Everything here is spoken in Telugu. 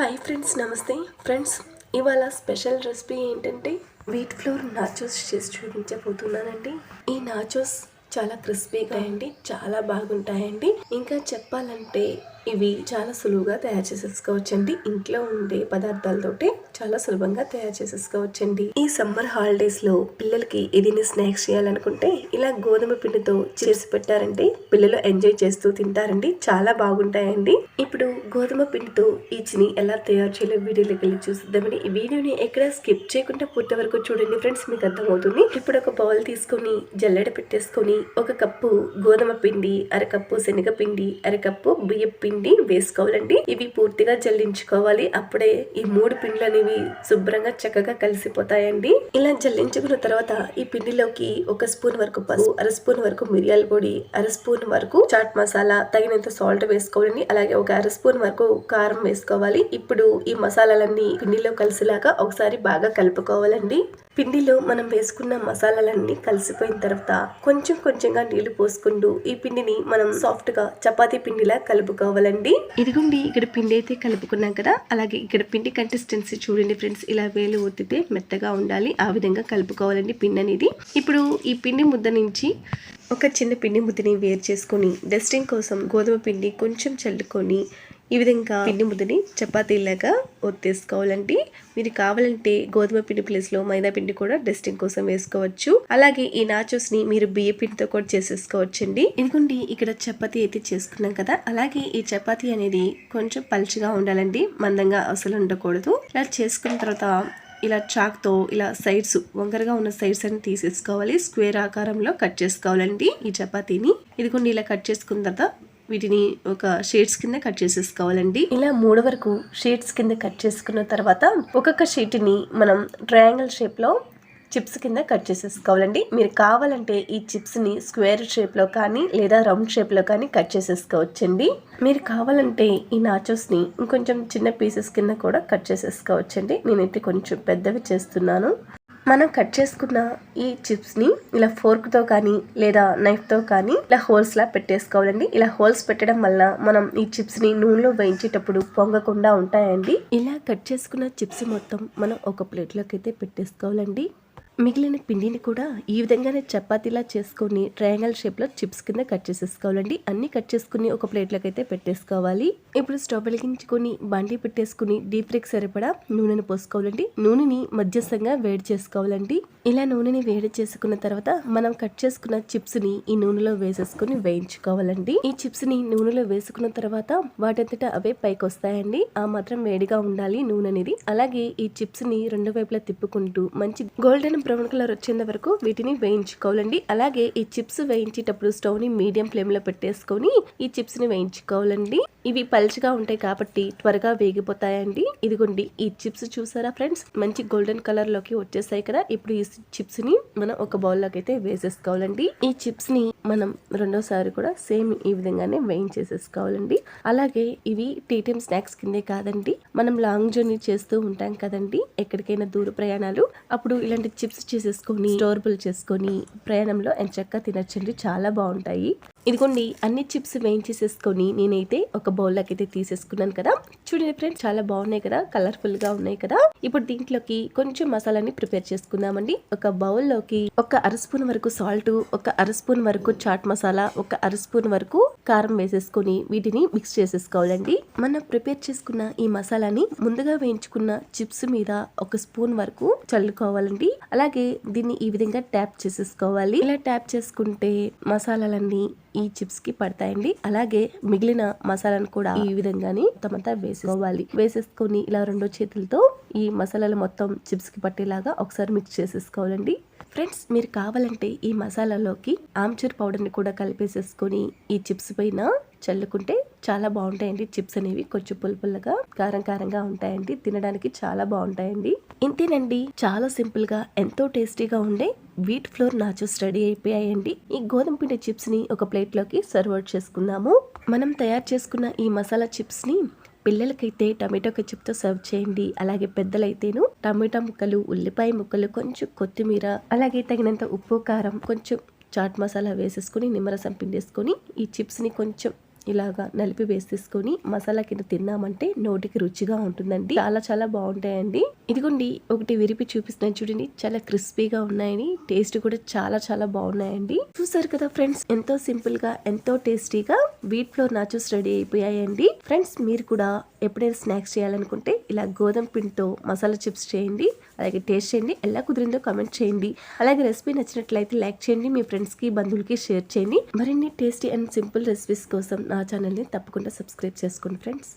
హాయ్ ఫ్రెండ్స్ నమస్తే. ఫ్రెండ్స్ ఇవాళ స్పెషల్ రెసిపీ ఏంటంటే వీట్ ఫ్లోర్ నాచోస్ చేసి చూపించబోతున్నానండి. ఈ నాచోస్ చాలా క్రిస్పీగా అండి చాలా బాగుంటాయండి. ఇంకా చెప్పాలంటే ఇవి చాలా సులువుగా తయారు చేసేసుకోవచ్చండి. ఇంట్లో ఉండే పదార్థాలతోటి చాలా సులభంగా తయారు చేసేసుకోవచ్చండి. ఈ సమ్మర్ హాలిడేస్లో పిల్లలకి ఏదైనా స్నాక్స్ చేయాలనుకుంటే ఇలా గోధుమ పిండితో చేసి పెట్టారంటే పిల్లలు ఎంజాయ్ చేస్తూ తింటారండి. చాలా బాగుంటాయండి. ఇప్పుడు గోధుమ పిండితో ఈ చిని ఎలా తయారు చేయాలో వీడియోలోకి వెళ్ళి చూసిద్దామని ఈ వీడియోని ఎక్కడ స్కిప్ చేయకుండా పూర్తి వరకు చూడండి ఫ్రెండ్స్ మీకు అర్థమవుతుంది. ఇప్పుడు ఒక బౌల్ తీసుకొని జల్లెడ పెట్టేసుకొని ఒక కప్పు గోధుమ పిండి అరకప్పు శనగపిండి అరకప్పు బియ్యం పిండి వేసుకోవాలండి. ఇవి పూర్తిగా జల్లించుకోవాలి. అప్పుడే ఈ మూడు పిండ్లు అనేవి శుభ్రంగా చక్కగా కలిసిపోతాయండి. ఇలా జల్లించుకున్న తర్వాత ఈ పిండిలోకి ఒక స్పూన్ వరకు పసుపు అర స్పూన్ వరకు మిరియాల పొడి అర స్పూన్ వరకు చాట్ మసాలా తగినంత సాల్ట్ వేసుకోవాలండి అలాగే ఒక అర స్పూన్ వరకు కారం వేసుకోవాలి. ఇప్పుడు ఈ మసాలాలన్నీ పిండిలో కలిసేలాగా ఒకసారి బాగా కలుపుకోవాలండి. పిండిలో మనం వేసుకున్న మసాలాలన్నీ కలిసిపోయిన తర్వాత కొంచెం కొంచెంగా నీళ్ళు పోసుకుంటూ ఈ పిండిని మనం సాఫ్ట్గా చపాతీ పిండిలా కలుపుకోవాలండి. ఇదిగోండి ఇక్కడ పిండి అయితే కలుపుకున్నాం కదా. అలాగే ఇక్కడ పిండి కన్సిస్టెన్సీ చూడండి ఫ్రెండ్స్ ఇలా వేలు ఒత్తితే మెత్తగా ఉండాలి. ఆ విధంగా కలుపుకోవాలండి పిండి అనేది. ఇప్పుడు ఈ పిండి ముద్ద నుంచి ఒక చిన్న పిండి ముద్దని వేరు చేసుకొని డస్టింగ్ కోసం గోధుమ పిండి కొంచెం చల్లుకొని ఈ విధంగా పిండి ముద్దని చపాతీలాగా ఒత్తేసుకోవాలండి. మీరు కావాలంటే గోధుమ పిండి ప్లేస్లో మైదా పిండి కూడా డస్టింగ్ కోసం వేసుకోవచ్చు. అలాగే ఈ నాచోస్ని మీరు బియ్య పిండితో కూడా చేసేసుకోవచ్చండి. ఎందుకంటే ఇక్కడ చపాతి అయితే చేసుకున్నాం కదా. అలాగే ఈ చపాతి అనేది కొంచెం పలుచగా ఉండాలండి. మందంగా అసలు ఉండకూడదు. ఇలా చేసుకున్న తర్వాత ఇలా చాక్తో ఇలా సైడ్స్ వంకరగా ఉన్న సైడ్స్ అని తీసేసుకోవాలి. స్క్వేర్ ఆకారంలో కట్ చేసుకోవాలండి ఈ చపాతీని. ఇదిగోండి ఇలా కట్ చేసుకున్న తర్వాత వీటిని ఒక షేడ్స్ కింద కట్ చేసేసుకోవాలండి. ఇలా మూడు వరకు షేడ్స్ కింద కట్ చేసుకున్న తర్వాత ఒక్కొక్క షీట్ని మనం ట్రయాంగిల్ షేప్లో చిప్స్ కింద కట్ చేసేసుకోవాలండి. మీరు కావాలంటే ఈ చిప్స్ని స్క్వేర్ షేప్లో కానీ లేదా రౌండ్ షేప్లో కానీ కట్ చేసేసుకోవచ్చండి. మీరు కావాలంటే ఈ నాచోస్ని ఇంకొంచెం చిన్న పీసెస్ కింద కూడా కట్ చేసేసుకోవచ్చండి. నేనైతే కొంచెం పెద్దవి చేస్తున్నాను. మనం కట్ చేసుకున్న ఈ చిప్స్ని ఇలా ఫోర్క్తో కానీ లేదా నైఫ్తో కానీ ఇలా హోల్స్లా పెట్టేసుకోవాలండి. ఇలా హోల్స్ పెట్టడం వల్ల మనం ఈ చిప్స్ని నూనెలో వేయించేటప్పుడు పొంగకుండా ఉంటాయండి. ఇలా కట్ చేసుకున్న చిప్స్ మొత్తం మనం ఒక ప్లేట్లోకి అయితే పెట్టేసుకోవాలండి. మిగిలిన పిండిని కూడా ఈ విధంగానే చపాతీలా చేసుకొని ట్రయాంగల్ షేప్లో చిప్స్ కింద కట్ చేసేసుకోవాలండి. అన్ని కట్ చేసుకుని ఒక ప్లేట్లోకి అయితే పెట్టేసుకోవాలి. ఇప్పుడు స్టవ్ వెలిగించుకొని బండి పెట్టేసుకుని డీప్ ఫ్రైకి సరిపడా నూనెను పోసుకోవాలండి. నూనెని మధ్యస్థంగా వేడి చేసుకోవాలండి. ఇలా నూనెని వేడి చేసుకున్న తర్వాత మనం కట్ చేసుకున్న చిప్స్ని ఈ నూనెలో వేసేసుకుని వేయించుకోవాలండి. ఈ చిప్స్ని నూనెలో వేసుకున్న తర్వాత వాటంతటా అవే పైకి వస్తాయండి ఆ మాత్రం వేడిగా ఉండాలి నూనె అనేది అలాగే ఈ చిప్స్ని రెండు వైపులా తిప్పుకుంటూ మంచి గోల్డెన్ బ్రౌన్ కలర్ వచ్చేంత వరకు వీటిని వేయించుకోవాలండి. అలాగే ఈ చిప్స్ వేయించేటప్పుడు స్టవ్ని మీడియం ఫ్లేమ్లో పెట్టేసుకొని ఈ చిప్స్ని వేయించుకోవాలండి. ఇవి పలుచగా ఉంటాయి కాబట్టి త్వరగా వేగిపోతాయండి. ఇదిగోండి ఈ చిప్స్ చూసారా ఫ్రెండ్స్? మంచి గోల్డెన్ కలర్లోకి వచ్చేసాయి కదా. ఇప్పుడు ఈ చిప్స్ని మనం ఒక బౌల్లోకి అయితే వేసేసుకోవాలండి. ఈ చిప్స్ని మనం రెండోసారి కూడా సేమ్ ఈ విధంగానే వేయించేసేసుకోవాలండి. అలాగే ఇవి టీ టైమ్ స్నాక్స్ కిందే కాదండి. మనం లాంగ్ జర్నీ చేస్తూ ఉంటాం కదండి. ఎక్కడికైనా దూర ప్రయాణాలు. అప్పుడు ఇలాంటి చిప్స్ చేసేసుకొని స్టోర్బుల్ చేసుకొని ప్రయాణంలో ఎంచక్కా తినచ్చండి. చాలా బాగుంటాయి. ఇదిగోండి అన్ని చిప్స్ వేయించేసేసుకొని నేనైతే ఒక బౌల్లోకి అయితే తీసేసుకున్నాను కదా. చూడండి ఫ్రెండ్స్ చాలా బాగున్నాయి కదా. కలర్ఫుల్గా ఉన్నాయి కదా. ఇప్పుడు దీంట్లోకి కొంచెం మసాలాని ప్రిపేర్ చేసుకుందామండి. ఒక బౌల్లోకి ఒక అర స్పూన్ వరకు సాల్ట్ ఒక అర స్పూన్ వరకు చాట్ మసాలా ఒక అర స్పూన్ వరకు కారం వేసేసుకొని వీటిని మిక్స్ చేసేసుకోవాలండి. మనం ప్రిపేర్ చేసుకున్న ఈ మసాలాని ముందుగా వేయించుకున్న చిప్స్ మీద ఒక స్పూన్ వరకు చల్లుకోవాలండి. అలాగే దీన్ని ఈ విధంగా ట్యాప్ చేసేసుకోవాలి. ఇలా ట్యాప్ చేసుకుంటే మసాలాలన్నీ ఈ చిప్స్కి పడతాయండి. అలాగే మిగిలిన మసాలాను కూడా ఈ విధంగానే తమంతా వేసుకోవాలి వేసేసుకొని ఇలా రెండో చేతులతో ఈ మసాలాలు మొత్తం చిప్స్కి పట్టేలాగా ఒకసారి మిక్స్ చేసేసుకోవాలండి. ఫ్రెండ్స్ మీరు కావాలంటే ఈ మసాలాలోకి ఆమ్చూర్ పౌడర్ని కూడా కలిపేసేసుకొని ఈ చిప్స్ పైన చల్లుకుంటే చాలా బాగుంటాయండి చిప్స్ అనేవి. కొంచెం పుల్లపుల్లగా కారం కారంగా ఉంటాయండి. తినడానికి చాలా బాగుంటాయండి. ఇంతేనండి. చాలా సింపుల్గా ఎంతో టేస్టీగా ఉండే వీట్ ఫ్లోర్ నాచోస్ రెడీ అయిపోయాయండి. ఈ గోధుమ పిండి చిప్స్ని ఒక ప్లేట్లోకి సర్వ్ చేసుకున్నాము మనం తయారు చేసుకున్న ఈ మసాలా చిప్స్ని పిల్లలకైతే టమాటో కెచప్తో సర్వ్ చేయండి. అలాగే పెద్దలైతేను టమాటా ముక్కలు ఉల్లిపాయ ముక్కలు కొంచెం కొత్తిమీర అలాగే తగినంత ఉప్పు కారం కొంచెం చాట్ మసాలా వేసేసుకొని నిమ్మరసం పిండేసుకొని ఈ చిప్స్ని కొంచెం ఇలాగా నలిపి వేసేసుకొని మసాలా కింద తిన్నామంటే నోటికి రుచిగా ఉంటుందండి. చాలా చాలా బాగుంటాయండి. ఇదిగోండి ఒకటి విరిపి చూపిస్తున్నాను చూడండి. చాలా క్రిస్పీగా ఉన్నాయని టేస్ట్ కూడా చాలా చాలా బాగున్నాయండి. చూసారు కదా ఫ్రెండ్స్ ఎంతో సింపుల్గా ఎంతో టేస్టీగా వీట్ ఫ్లోర్ నాచోస్ రెడీ అయిపోయాయండి. ఫ్రెండ్స్ మీరు కూడా ఎప్పుడైనా స్నాక్స్ చేయాలనుకుంటే ఇలా గోధుమ పిండితో మసాలా చిప్స్ చేయండి. అలాగే టేస్ట్ చేయండి. ఎలా కుదిరిందో కమెంట్ చేయండి. అలాగే రెసిపీ నచ్చినట్లయితే లైక్ చేయండి. మీ ఫ్రెండ్స్కి బంధువులకి షేర్ చేయండి. మరిన్ని టేస్టీ అండ్ సింపుల్ రెసిపీస్ కోసం నా ఛానల్ని తప్పకుండా సబ్స్క్రైబ్ చేసుకోండి ఫ్రెండ్స్